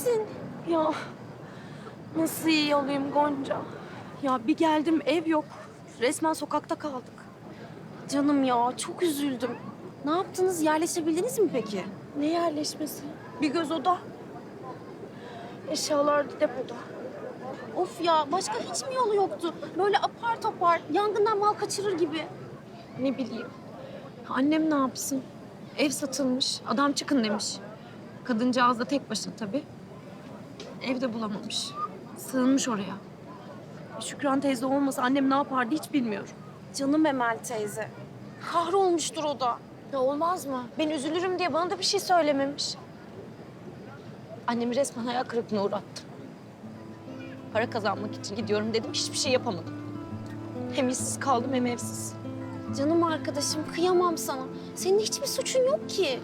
misin? Ya nasıl iyi olayım Gonca? Ya bir geldim ev yok. Resmen sokakta kaldık. Canım ya çok üzüldüm. Ne yaptınız? Yerleşebildiniz mi peki? Ne yerleşmesi? Bir göz oda. Eşyalar da depoda. Of ya başka hiç mi yolu yoktu? Böyle apar topar yangından mal kaçırır gibi. Ne bileyim. Annem ne yapsın? Ev satılmış. Adam çıkın demiş. Kadıncağız da tek başına tabii. Evde bulamamış. Sığınmış oraya. Şükran teyze olmasa annem ne yapardı hiç bilmiyorum. Canım Emel teyze. Kahrolmuştur o da. Ya olmaz mı? Ben üzülürüm diye bana da bir şey söylememiş. Annemi resmen hayal kırıklığına uğrattım. Para kazanmak için gidiyorum dedim, hiçbir şey yapamadım. Hem işsiz kaldım hem evsiz. Canım arkadaşım kıyamam sana. Senin hiçbir suçun yok ki.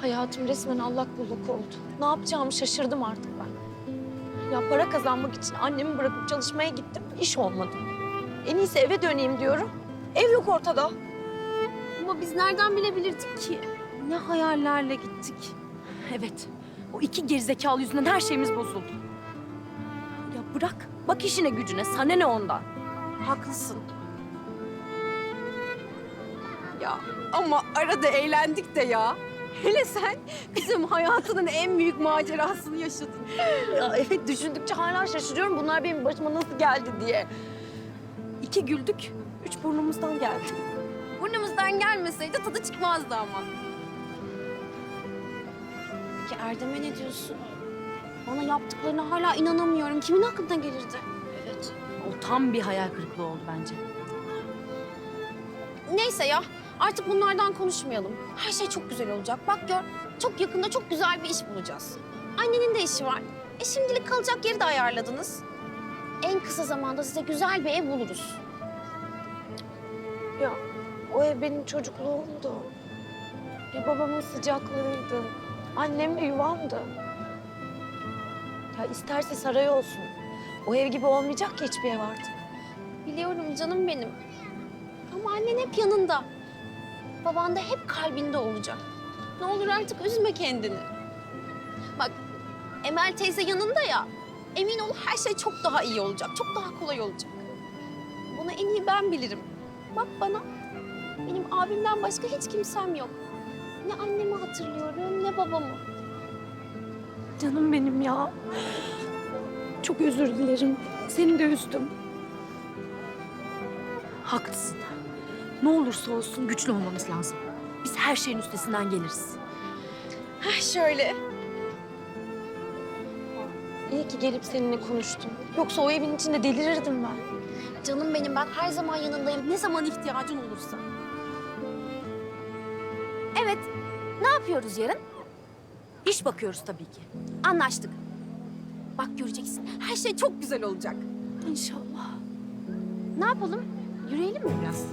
Hayatım resmen allak bullak oldu. Ne yapacağımı şaşırdım artık. Ya para kazanmak için annemi bırakıp çalışmaya gittim, iş olmadı. En iyisi eve döneyim diyorum. Ev yok ortada. Ama biz nereden bilebilirdik ki? Ne hayallerle gittik. Evet, o iki gerizekalı yüzünden her şeyimiz bozuldu. Ya bırak, bak işine gücüne, sana ne ondan? Haklısın. Ya ama arada eğlendik de ya. Hele sen bizim hayatının en büyük macerasını yaşadın. Ya evet düşündükçe hala şaşırıyorum bunlar benim başıma nasıl geldi diye. İki güldük, üç burnumuzdan geldi. Burnumuzdan gelmeseydi tadı çıkmazdı ama. Peki Erdem'e ne diyorsun? Bana yaptıklarına hala inanamıyorum. Kimin aklına gelirdi? Evet. O tam bir hayal kırıklığı oldu bence. Neyse ya. Artık bunlardan konuşmayalım. Her şey çok güzel olacak. Bak gör. Çok yakında çok güzel bir iş bulacağız. Annenin de işi var. E şimdilik kalacak yeri de ayarladınız. En kısa zamanda size güzel bir ev buluruz. Ya o ev benim çocukluğumdu. Ya babamın sıcaklığıydı. Annemle yuvamdı. Ya isterse saray olsun. O ev gibi olmayacak ki hiçbir ev artık. Biliyorum canım benim. Ama annen hep yanında. Baban da hep kalbinde olacak. Ne olur artık üzme kendini. Bak Emel teyze yanında ya. Emin ol her şey çok daha iyi olacak. Çok daha kolay olacak. Bunu en iyi ben bilirim. Bak bana. Benim abimden başka hiç kimsem yok. Ne annemi hatırlıyorum ne babamı. Canım benim ya. Çok özür dilerim. Seni de üzdüm. Haklısın. Ne olursa olsun güçlü olmamız lazım. Biz her şeyin üstesinden geliriz. Heh şöyle. İyi ki gelip seninle konuştum. Yoksa o evin içinde delirirdim ben. Canım benim ben her zaman yanındayım. Ne zaman ihtiyacın olursa. Evet. Ne yapıyoruz yarın? İş bakıyoruz tabii ki. Anlaştık. Bak göreceksin. Her şey çok güzel olacak. İnşallah. Ne yapalım? Yürüyelim mi biraz?